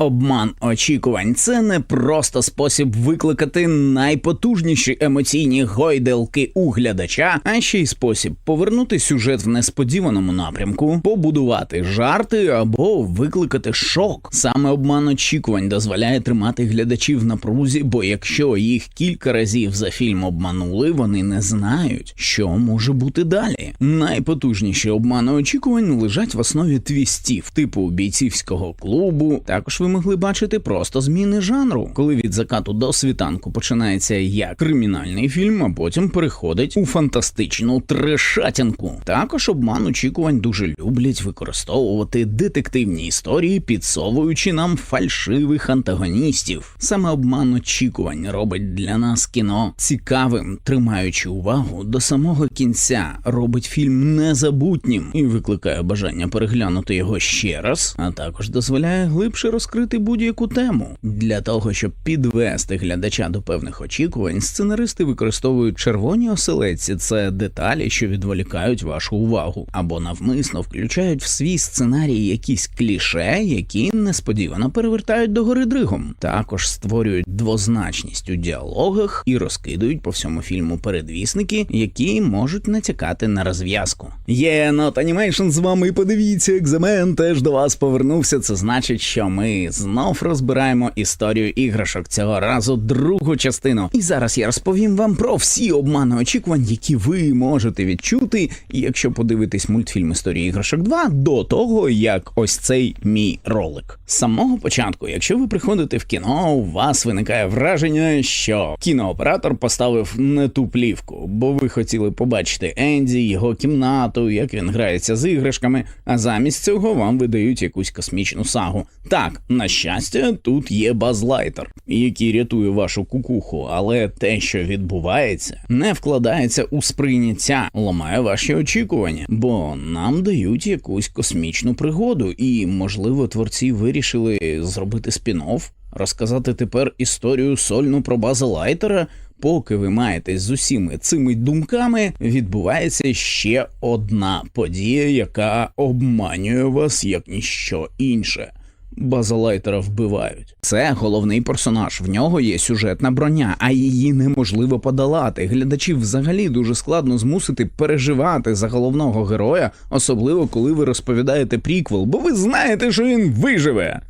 Обман очікувань це не просто спосіб викликати найпотужніші емоційні гойдалки у глядача, а ще й спосіб повернути сюжет в несподіваному напрямку, побудувати жарти або викликати шок. Саме обман очікувань дозволяє тримати глядачів на прузі, бо якщо їх кілька разів за фільм обманули, вони не знають, що може бути далі. Найпотужніші обмани очікувань лежать в основі твістів, типу бійцівського клубу. Також ви могли бачити просто зміни жанру, коли від закату до світанку починається як кримінальний фільм, а потім переходить у фантастичну трешатінку. Також обман очікувань дуже люблять використовувати детективні історії, підсовуючи нам фальшивих антагоністів. Саме обман очікувань робить для нас кіно цікавим, тримаючи увагу до самого кінця, робить фільм незабутнім і викликає бажання переглянути його ще раз, а також дозволяє глибше розкрити будь-яку тему. Для того, щоб підвести глядача до певних очікувань, сценаристи використовують червоні оселедці, це деталі, що відволікають вашу увагу, або навмисно включають в свій сценарій якісь кліше, які несподівано перевертають до гори дригом. Також створюють двозначність у діалогах і розкидують по всьому фільму передвісники, які можуть натякати на розв'язку. Є Not Animation з вами. Подивіться, екзамен теж до вас повернувся. Це значить, що ми знов розбираємо історію іграшок цього разу другу частину. І зараз я розповім вам про всі обмани очікувань, які ви можете відчути, якщо подивитись мультфільм історії іграшок 2 до того, як ось цей мій ролик. З самого початку, якщо ви приходите в кіно, у вас виникає враження, що кінооператор поставив не ту плівку, бо ви хотіли побачити Енді, його кімнату, як він грається з іграшками, а замість цього вам видають якусь космічну сагу. Так, на щастя, тут є базлайтер, який рятує вашу кукуху, але те, що відбувається, не вкладається у сприйняття, ламає ваші очікування, бо нам дають якусь космічну пригоду, і, можливо, творці вирішили зробити спін-офф, розказати тепер історію сольну про база лайтера. Поки ви маєтесь з усіми цими думками, відбувається ще одна подія, яка обманює вас як ніщо інше. Базалайтера вбивають. Це головний персонаж. В нього є сюжетна броня, а її неможливо подолати. Глядачів взагалі дуже складно змусити переживати за головного героя, особливо коли ви розповідаєте приквел, бо ви знаєте, що він виживе.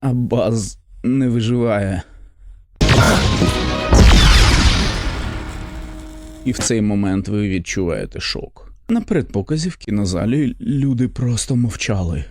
А баз не виживає. І в цей момент ви відчуваєте шок. На передпоказі в кінозалі люди просто мовчали.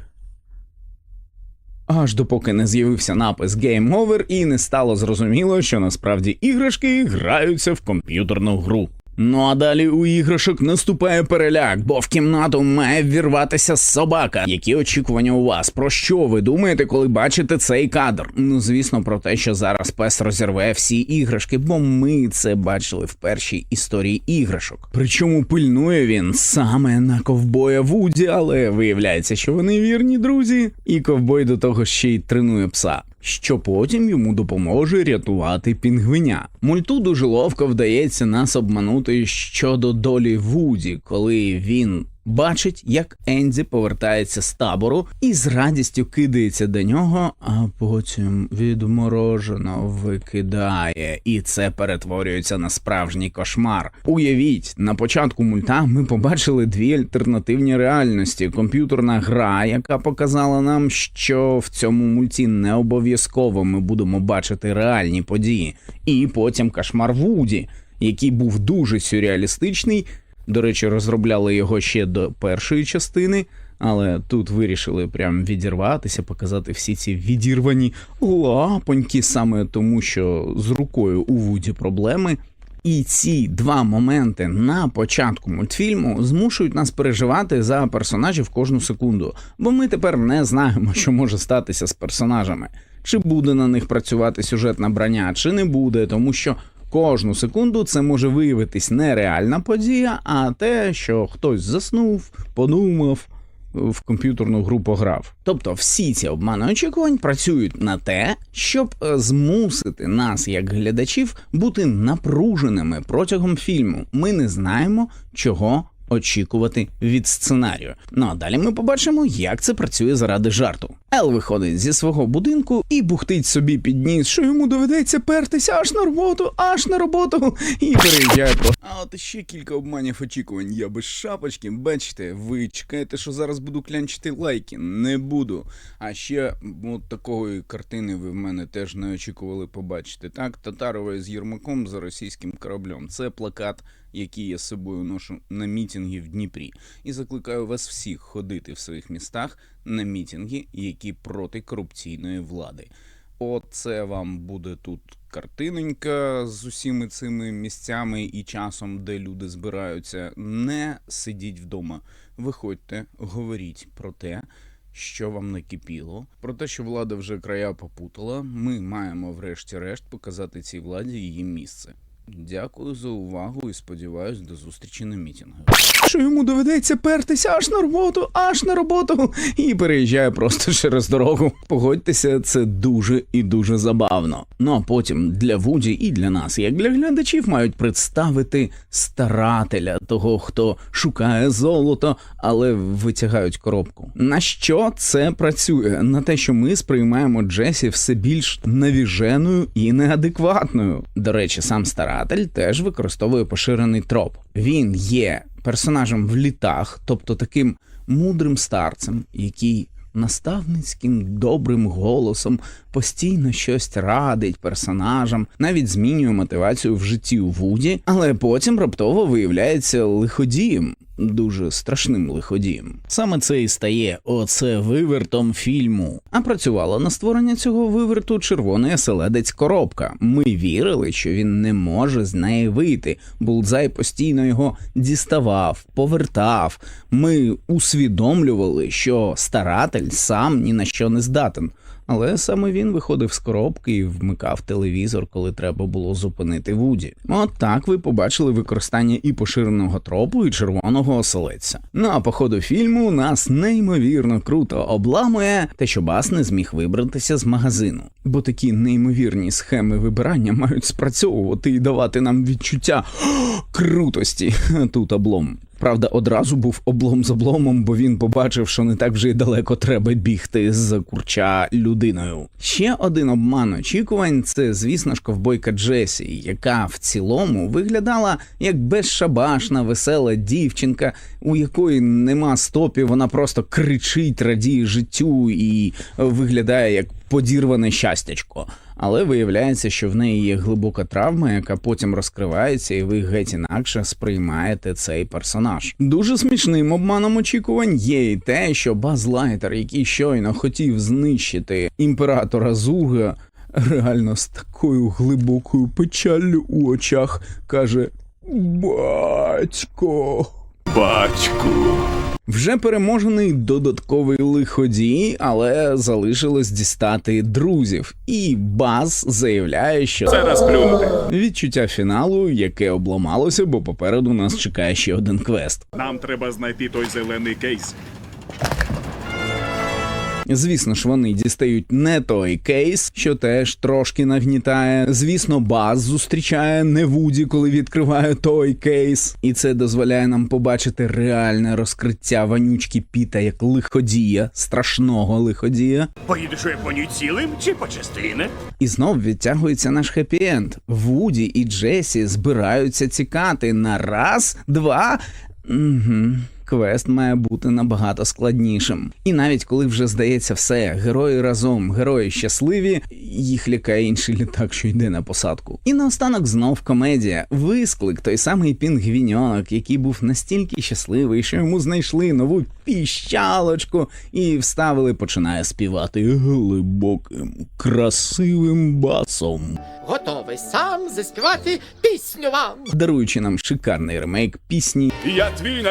Аж допоки не з'явився напис Game Over і не стало зрозуміло, що насправді іграшки граються в комп'ютерну гру. Ну а далі у іграшок наступає переляк, бо в кімнату має ввірватися собака. Які очікування у вас? Про що ви думаєте, коли бачите цей кадр? Ну звісно, про те, що зараз пес розірве всі іграшки, бо ми це бачили в першій історії іграшок. Причому пильнує він саме на ковбоя Вуді, але виявляється, що вони вірні друзі, і ковбой до того ще й тренує пса що потім йому допоможе рятувати пінгвиня. Мульту дуже ловко вдається нас обманути щодо долі Вуді, коли він. Бачить, як Енді повертається з табору і з радістю кидається до нього, а потім відморожено викидає, і це перетворюється на справжній кошмар. Уявіть, на початку мульта ми побачили дві альтернативні реальності: комп'ютерна гра, яка показала нам, що в цьому мульті не обов'язково ми будемо бачити реальні події, і потім кошмар Вуді, який був дуже сюрреалістичний. До речі, розробляли його ще до першої частини, але тут вирішили прям відірватися, показати всі ці відірвані лапоньки, саме тому, що з рукою у Вуді проблеми. І ці два моменти на початку мультфільму змушують нас переживати за персонажів кожну секунду, бо ми тепер не знаємо, що може статися з персонажами, чи буде на них працювати сюжетна броня, чи не буде, тому що Кожну секунду це може виявитись не реальна подія, а те, що хтось заснув, подумав. В комп'ютерну гру пограв. Тобто всі ці обмани очікувань працюють на те, щоб е, змусити нас, як глядачів, бути напруженими протягом фільму. Ми не знаємо, чого очікувати від сценарію. Ну а далі ми побачимо, як це працює заради жарту. Ел виходить зі свого будинку і бухтить собі під ніс, що йому доведеться пертися аж на роботу, аж на роботу, і переїжджає просто. А от ще кілька обманів очікувань. Я без шапочки. Бачите, ви чекаєте, що зараз буду клянчити лайки. Не буду. А ще от такої картини ви в мене теж не очікували побачити. Так, Татарова з Єрмаком за російським кораблем. Це плакат, який я з собою ношу на мітинги в Дніпрі. І закликаю вас всіх ходити в своїх містах на мітинги, які проти корупційної влади. Оце вам буде тут картинонька з усіми цими місцями і часом, де люди збираються. Не сидіть вдома. Виходьте, говоріть про те, що вам накипіло, про те, що влада вже края попутала. Ми маємо, врешті-решт, показати цій владі її місце. Дякую за увагу і сподіваюсь до зустрічі на мітингу. Що йому доведеться пертися аж на роботу, аж на роботу, і переїжджає просто через дорогу. Погодьтеся, це дуже і дуже забавно. Ну а потім для Вуді і для нас, як для глядачів, мають представити старателя того, хто шукає золото, але витягають коробку. На що це працює? На те, що ми сприймаємо Джесі все більш навіженою і неадекватною. До речі, сам старатель теж використовує поширений троп. Він є персонажем в літах, тобто таким мудрим старцем, який наставницьким добрим голосом постійно щось радить персонажам, навіть змінює мотивацію в житті у Вуді, але потім раптово виявляється лиходієм. Дуже страшним лиходієм. Саме це і стає оце вивертом фільму. А працювала на створення цього виверту червоний оселедець коробка. Ми вірили, що він не може з неї вийти. Булдзай постійно його діставав, повертав. Ми усвідомлювали, що старатель сам ні на що не здатен. Але саме він виходив з коробки і вмикав телевізор, коли треба було зупинити Вуді. От так ви побачили використання і поширеного тропу, і червоного оселедця. Ну а по ходу фільму нас неймовірно круто обламує те, що Бас не зміг вибратися з магазину. Бо такі неймовірні схеми вибирання мають спрацьовувати і давати нам відчуття крутості. Тут облом. Правда, одразу був облом з обломом, бо він побачив, що не так вже й далеко треба бігти з курча людиною. Ще один обман очікувань це, звісно ж, ковбойка Джесі, яка в цілому виглядала як безшабашна, весела дівчинка, у якої нема стопів, вона просто кричить, радіє життю і виглядає як подірване щастячко. Але виявляється, що в неї є глибока травма, яка потім розкривається, і ви геть інакше сприймаєте цей персонаж. Дуже смішним обманом очікувань є і те, що Баз Лайтер, який щойно хотів знищити імператора Зурга, реально з такою глибокою печаллю у очах каже: Батько. Батьку. Вже переможений додатковий лиходій, але залишилось дістати друзів. І Баз заявляє, що Це розплюнути. відчуття фіналу, яке обламалося, бо попереду нас чекає ще один квест. Нам треба знайти той зелений кейс. Звісно ж, вони дістають не той кейс, що теж трошки нагнітає. Звісно, Баз зустрічає не Вуді, коли відкриває той кейс, і це дозволяє нам побачити реальне розкриття вонючки Піта як лиходія, страшного лиходія. Поїдеш у Японію цілим чи по частини? І знов відтягується наш хеппі-енд. Вуді і Джесі збираються тікати на раз, два. Угу. Квест має бути набагато складнішим. І навіть коли вже здається все, герої разом, герої щасливі, їх лякає інший літак, що йде на посадку. І наостанок знов комедія. Висклик, той самий пінгвіньонок, який був настільки щасливий, що йому знайшли нову піщалочку і вставили, починає співати глибоким, красивим басом. готовий сам заспівати пісню вам. даруючи нам шикарний ремейк пісні. Я твій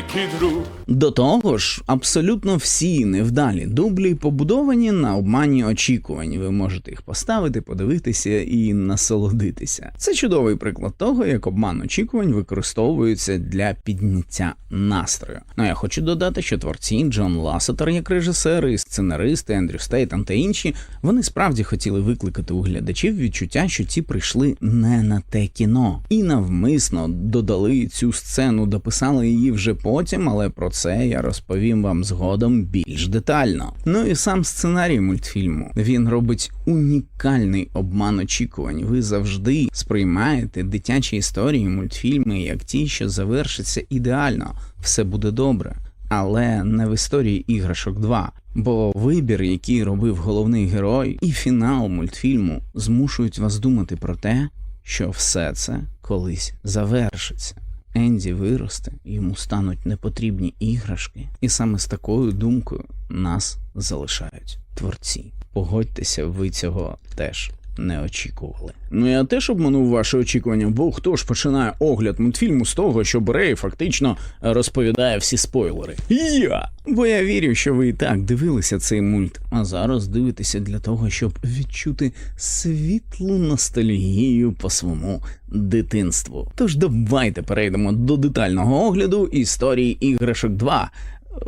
навіки друг. До того ж, абсолютно всі невдалі дублі побудовані на обмані очікувань. Ви можете їх поставити, подивитися і насолодитися. Це чудовий приклад того, як обман очікувань використовується для підняття настрою. Ну я хочу додати, що творці Джон Ласетер як режисер і сценаристи Ендрю Стейтон та інші вони справді хотіли викликати у глядачів відчуття, що ті прийшли не на те кіно, і навмисно додали цю сцену, дописали її вже потім, але про це я розповім вам згодом більш детально. Ну і сам сценарій мультфільму він робить унікальний обман очікувань. Ви завжди сприймаєте дитячі історії, мультфільми як ті, що завершаться ідеально, все буде добре. Але не в історії іграшок 2, бо вибір, який робив головний герой, і фінал мультфільму змушують вас думати про те, що все це колись завершиться. Енді виросте, йому стануть непотрібні іграшки, і саме з такою думкою нас залишають творці. Погодьтеся, ви цього теж не очікували. Ну я теж обманув ваші очікування, бо хто ж починає огляд мультфільму з того, що Брей фактично розповідає всі спойлери? Я! Бо я вірю, що ви і так дивилися цей мульт, а зараз дивитеся для того, щоб відчути світлу ностальгію по своєму дитинству. Тож давайте перейдемо до детального огляду історії іграшок 2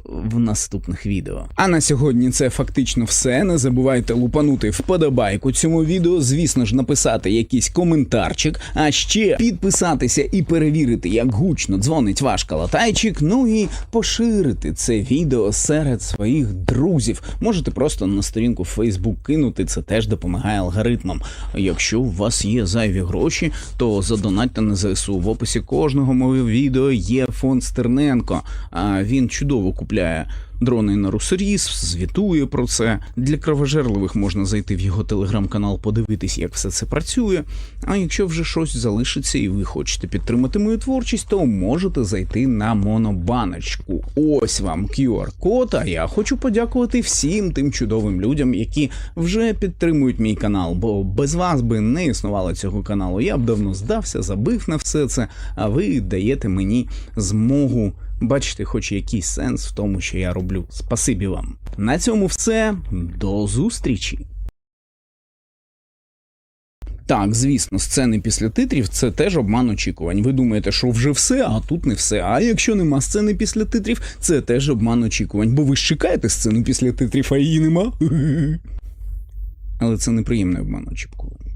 в наступних відео. А на сьогодні це фактично все. Не забувайте лупанути вподобайку цьому відео, звісно ж, написати якийсь коментарчик, а ще підписатися і перевірити, як гучно дзвонить ваш калатайчик. Ну і поширити це відео серед своїх друзів. Можете просто на сторінку Facebook кинути, це теж допомагає алгоритмам. Якщо у вас є зайві гроші, то задонатьте на ЗСУ. В описі кожного мого відео є фонд Стерненко. Він чудово купляє дрони на русоріз, звітує про це. Для кровожерливих можна зайти в його телеграм-канал, подивитись, як все це працює. А якщо вже щось залишиться і ви хочете підтримати мою творчість, то можете зайти на монобаночку. Ось вам QR-код. А я хочу подякувати всім тим чудовим людям, які вже підтримують мій канал. Бо без вас би не існувало цього каналу. Я б давно здався, забив на все це. А ви даєте мені змогу бачити хоч якийсь сенс в тому, що я роблю. Спасибі вам. На цьому все. До зустрічі. Так, звісно, сцени після титрів це теж обман очікувань. Ви думаєте, що вже все, а тут не все. А якщо нема сцени після титрів, це теж обман очікувань. Бо ви ж чекаєте сцену після титрів, а її нема. Але це неприємний обман очікувань.